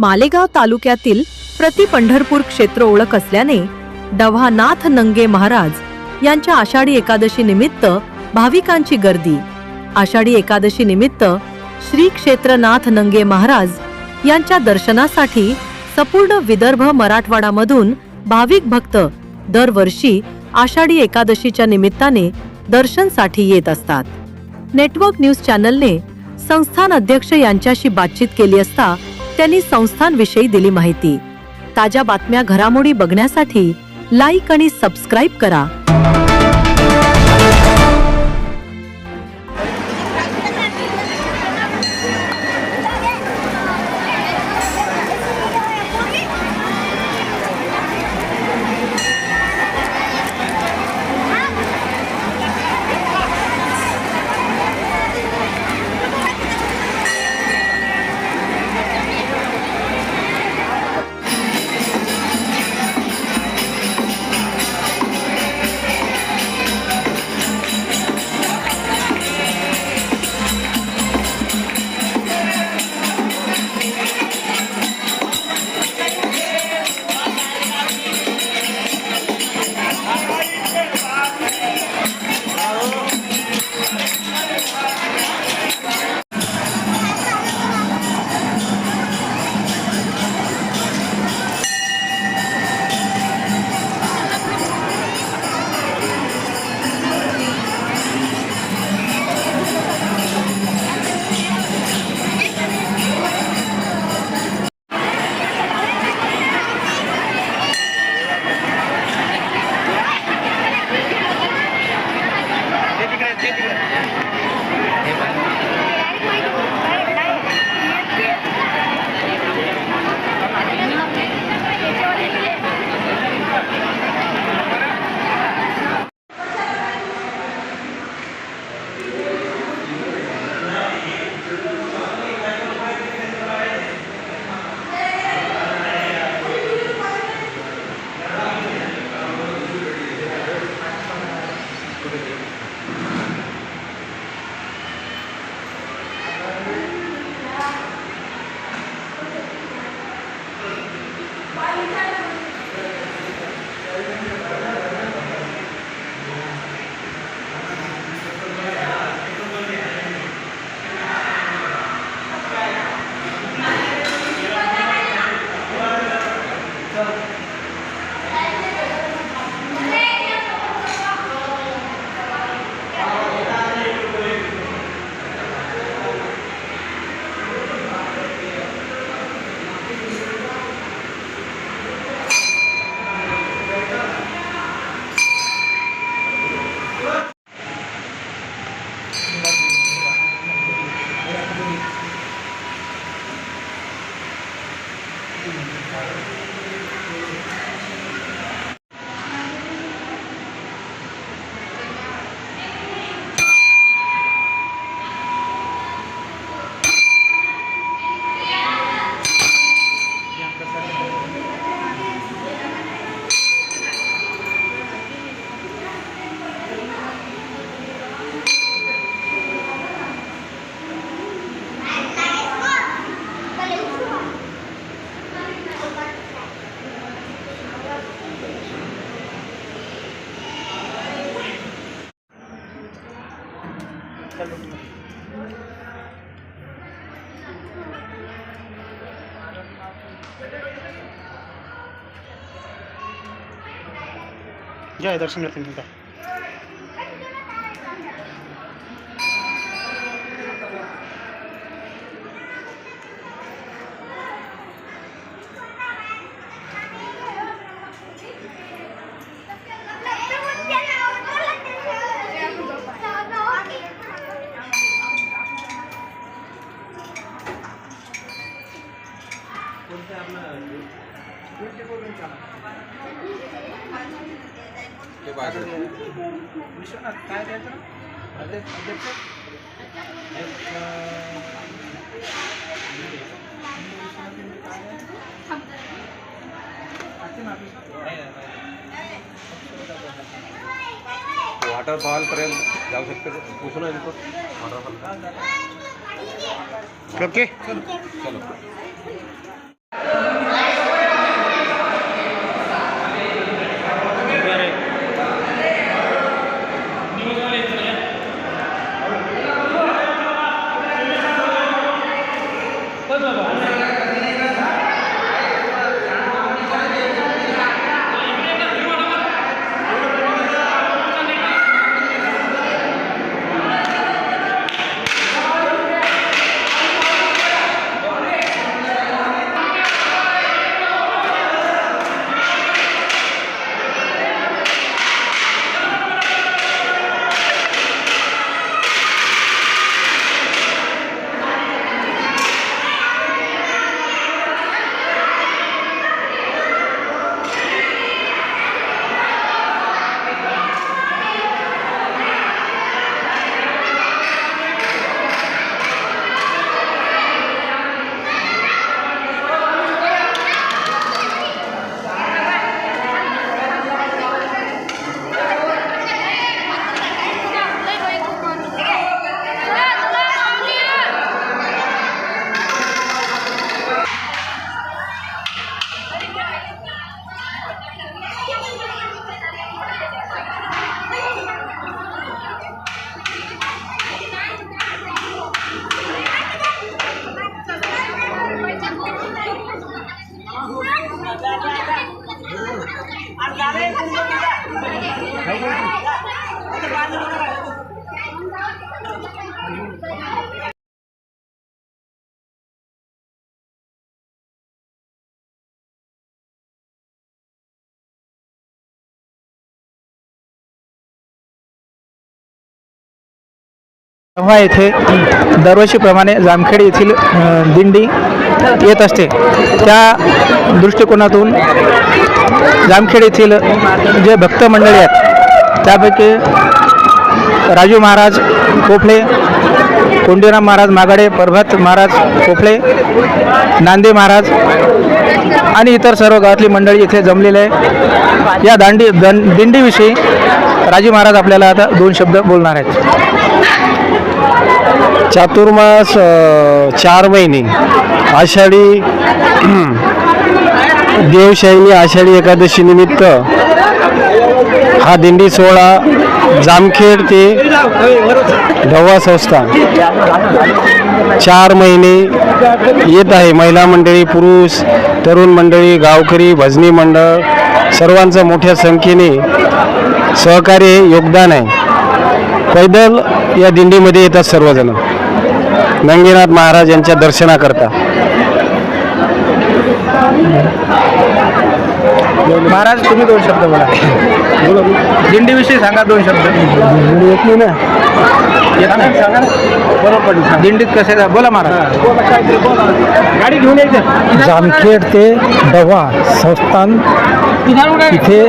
मालेगाव तालुक्यातील प्रति पंढरपूर क्षेत्र ओळख असल्याने डव्हानाथ नंगे महाराज यांच्या आषाढी एकादशी निमित्त भाविकांची गर्दी. आषाढी एकादशी निमित्त श्री क्षेत्रनाथ नंगे महाराज यांच्या दर्शनासाठी संपूर्ण विदर्भ मराठवाडामधून भाविक भक्त दरवर्षी आषाढी एकादशीच्या निमित्ताने दर्शनसाठी येत असतात. नेटवर्क न्यूज चॅनलने संस्थान अध्यक्ष यांच्याशी बातचीत केली असता त्यांनी संस्थानविषयी दिली माहिती. ताज्या बातम्या घडामोडी बघण्यासाठी लाईक आणि सबस्क्राईब करा. जय दर्शन करते मी विश्वनाथ काय द्यायचं अध्यक्ष अध्यक्ष वॉटरफॉल पर्यंत जाऊ शकते वॉटरफॉल ओके चलो। तेव्हा येथे दरवर्षीप्रमाणे जामखेड येथील दिंडी येत असते. त्या दृष्टिकोनातून जामखेड येथील जे भक्त मंडळी आहेत त्यापैकी राजू महाराज कोफळे कोंडीराम महाराज मागाडे परभत महाराज कोफळे नांदे महाराज आणि इतर सर्व गावातली मंडळी इथे जमलेले आहे या दांडी दं दिंडीविषयी राजू महाराज आपल्याला आता दोन शब्द बोलणार आहेत. चातुर्मास चार महिने. आषाढी देवशाहीने आषाढी एकादशी निमित्त हा दिंडी सोहळा जामखेड ते ढवा संस्था चार महिने येत आहे. महिला मंडळी पुरुष तरुण मंडळी गावकरी भजनी मंडळ सर्वांचं मोठ्या संख्येने सहकार्य योगदान आहे. पैदल या दिंडीमध्ये येतात सर्वजण. नंगेनाथ महाराज यांच्या दर्शनाकरता. महाराज तुम्ही दोन शब्द बोला. दिंडीविषयी सांगा दोन शब्द. येत नाही ना येत नाही सांगा ना बरोबर. दिंडीत कसे बोला महाराज. गाडी घेऊन यायचं. जामखेड ते डव्हा संस्थान इथे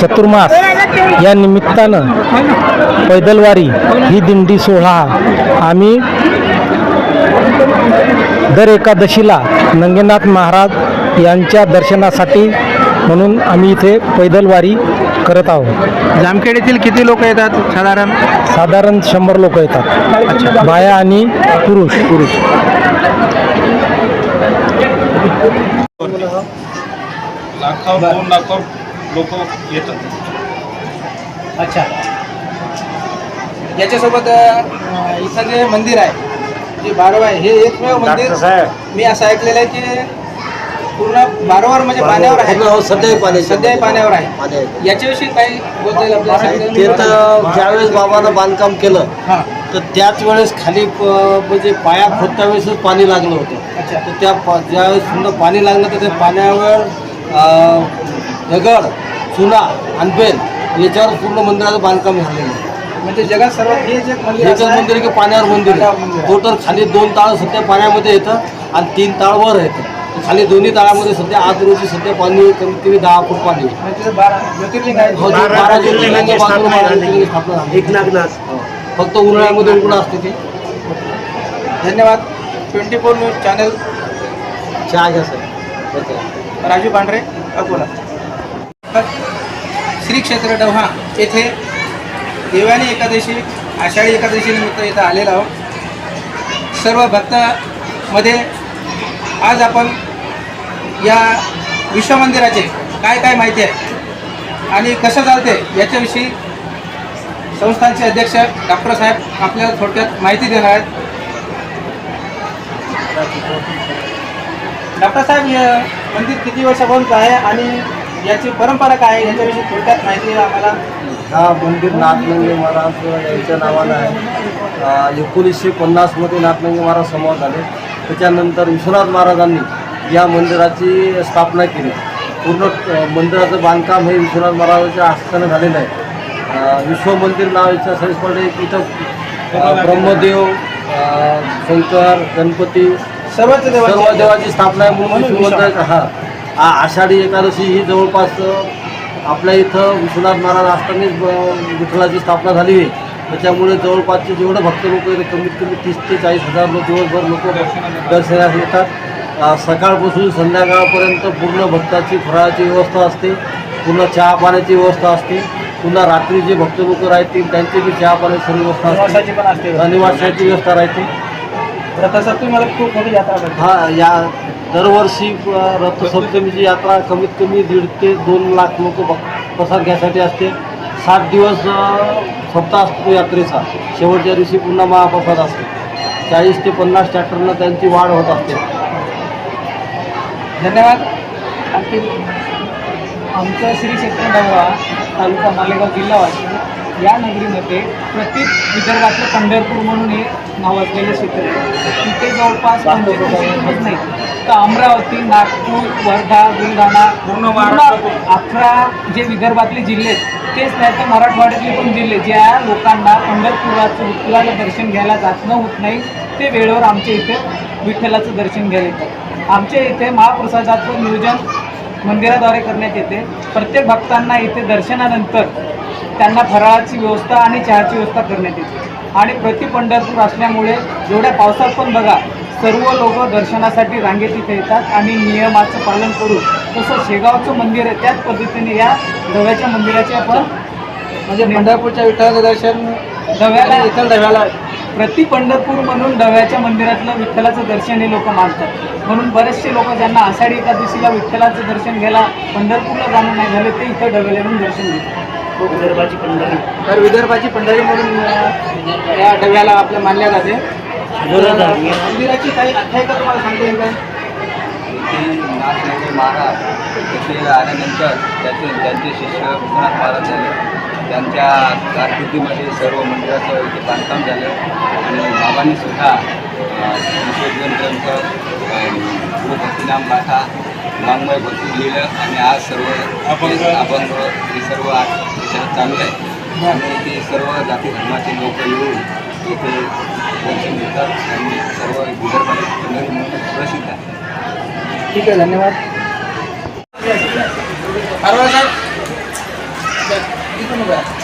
चतुर्मास या निमित्तानं पैदलवारी ही दिंडी सोहळा आम्ही दर एकादशीला नंगेनाथ महाराज यांच्या दर्शनासाठी म्हणून आम्ही इथे पैदलवारी करत आहोत. जामखेड येथील किती लोक येतात साधारण? साधारण शंभर लोक येतात. बाया आणि पुरुष. पुरुष दोन लोक येतात अच्छा. याच्यासोबत इथं जे मंदिर आहे जे बारवा आहे हे एकमेव मंदिर मी असं ऐकलेलं आहे की पूर्ण बारोवर म्हणजे पाण्यावर आहे. सध्याही पाण्याची सध्याही पाण्यावर आहे. पाणी याच्याविषयी काही बोलता येईल आपल्याला ते तर ज्यावेळेस बाबानं बांधकाम केलं हां. तर त्याच वेळेस खाली म्हणजे पाया खोदत्या वेळेसच पाणी लागलं होतं. तर त्या ज्यावेळेस समजा पाणी लागलं तर त्या पाण्यावर दगड चुना अनपेल याच्यावर पूर्ण मंदिराचं बांधकाम झालेलं आहे. म्हणजे जगात सर्वात हे जे मंदिर एकच असं आहे, मंदिर की पाण्यावर मंदिर पाण्यावर मंदिर आहे. टोटल खाली दोन ताळ सध्या पाण्यामध्ये येतं आणि तीन ताळ वर येतं. खाली दोन्ही ताळामध्ये सध्या आज रोजी सध्या पाणी कमीत कमी दहा फूट पाणी आहे. म्हणजे तिथं बारा ज्योतिर्लिंग आहे हो, ते बारा ज्योतिर्लिंगाच्या बाजूला बारा ज्योतिर्लिंगाची स्थापना झाली. हो. फक्त उन्हाळ्यामध्ये उघडं असते ते. धन्यवाद. Twenty four news channel. चहा घ्या सर. राजू पांढरे अकोला श्री क्षेत्र डव्हा येथे देवानी एकादशी आषाढी एकादशी निमित्त इथं आलेलो आहोत. सर्व भक्तामध्ये आज आपण या विश्वमंदिराचे काय काय माहिती आहे आणि कसं चालते याच्याविषयी संस्थांचे अध्यक्ष डॉक्टर साहेब आपल्याला थोडक्यात माहिती देणार आहेत. डॉक्टर साहेब हे मंदिर किती वर्षापासून आहे आणि याची परंपरा काय आहे? याच्याविषयी थोडक्यात माहिती आम्हाला हा मंदिर नाथनंगे महाराज यांच्या नावानं आहे. एकोणीसशे पन्नासमध्ये नाथनंगे महाराज समोर झाले. त्याच्यानंतर विश्वनाथ महाराजांनी या मंदिराची स्थापना केली. पूर्ण मंदिराचं बांधकाम हे विश्वनाथ महाराजांच्या हस्ताने झालेलं आहे. अं, विश्व मंदिर नाव याच्या सहितपणे इथं ब्रह्मदेव शंकर गणपती सर्वच सर्व देवाचे स्थापना आहे म्हणून हा आषाढी एकादशी ही जवळपास आपल्या इथं विश्वनाथ महाराज असतानाच विठ्ठलाची स्थापना झाली आहे. त्याच्यामुळे जवळपासचे जेवढे भक्त लोक येतात कमीत कमी तीस ते चाळीस हजार लोक दिवसभर लोक दर्शनास येतात. सकाळपासून संध्याकाळपर्यंत पूर्ण भक्ताची फराळाची व्यवस्था असते. पूर्ण चहा पाण्याची व्यवस्था असते. पुन्हा रात्री जे भक्त लोक राहतील त्यांची बी चहा पाण्याची व्यवस्था असते. निवासाची व्यवस्था राहते. रथसप्तमी मला खूप मोठी यात्रा. हा या दरवर्षी अ, रथसप्तमीची यात्रा कमीत कमी दीड ते दोन लाख लोक प्रसाद घ्यायसाठी असते. सात दिवस अ, सप्ताह असतो यात्रेचा. शेवटच्या दिवशी पुन्हा महाप्रसाद असतो. चाळीस ते पन्नास ट्रॅक्टरनं त्यांची वाढ होत असते. धन्यवाद. आणखी आमचं श्री क्षेत्र डवळा तालुका मालेगाव जिल्हा वाशिम. या नगरीमध्ये प्रत्येक विदर्भातलं पंढरपूर म्हणून हे नावाजलेलं क्षेत्र आहे. तिथे जवळपास पंचवीस नाही. तर अमरावती नागपूर वर्धा बुलढाणा पूर्ण अकरा जे विदर्भातले जिल्हे आहेत तेच नाही तर मराठवाड्यातले पण जिल्हे ज्या लोकांना पंढरपुराचं विठ्ठलाला दर्शन घ्यायला जाणं होत नाही ते वेळेवर आमच्या इथे विठ्ठलाचं दर्शन घ्यायला येतात. आमच्या इथे महाप्रसादाचं नियोजन मंदिराद्वारे करण्यात येते. प्रत्येक भक्तांना इथे दर्शनानंतर त्यांना फराळाची व्यवस्था आणि चहाची व्यवस्था करण्यात येते. आणि प्रति पंढरपूर असल्यामुळे एवढ्या पावसात पण बघा सर्व लोक दर्शनासाठी रांगेत इथे येतात आणि नियमाचं पालन करून तसं शेगावचं मंदिर आहे त्याच पद्धतीने या दव्याच्या मंदिराचे आपण म्हणजे पंढरपूरच्या विठ्ठलाचं दर्शन दव्याला इतर दव्याला प्रति पंढरपूर म्हणून दव्याच्या मंदिरातलं विठ्ठलाचं दर्शन हे लोक मानतात. म्हणून बरेचसे लोक ज्यांना आषाढी एकादशीला विठ्ठलाचं दर्शन घ्यायला पंढरपूरला जाणं नाही झालं ते इथं डब्याला येऊन दर्शन घेतात. विदर्भाची पंढरी. तर विदर्भाची पंढरी म्हणून या डब्याला आपल्या मानल्या जाते. मंदिराची काही आख्यायिका तुम्हाला सांगता येईल का इथे नाथनंगे महाराज इथे आल्यानंतर त्याचे त्यांचे शिष्य विश्वनाथ महाराज झाले. त्यांच्या कारकिर्दीमध्ये सर्व मंदिराचं इथे बांधकाम झालं. आणि बाबांनी सुद्धा अं, विसर्जन ग्रंथ अं, गुरु भक्तिनाम गाथा वाङ्मय भरपूर लिहिलं. आणि आज सर्व अभंग. अभंग हे सर्व आज त्याच्यात चालू आहे. आणि ते सर्व जाती धर्माचे लोक येऊन इथे दर्शन घेतात आणि सर्व विदर्भातील पंढरी म्हणून प्रसिद्ध आहे ठीक आहे धन्यवाद. साहेब.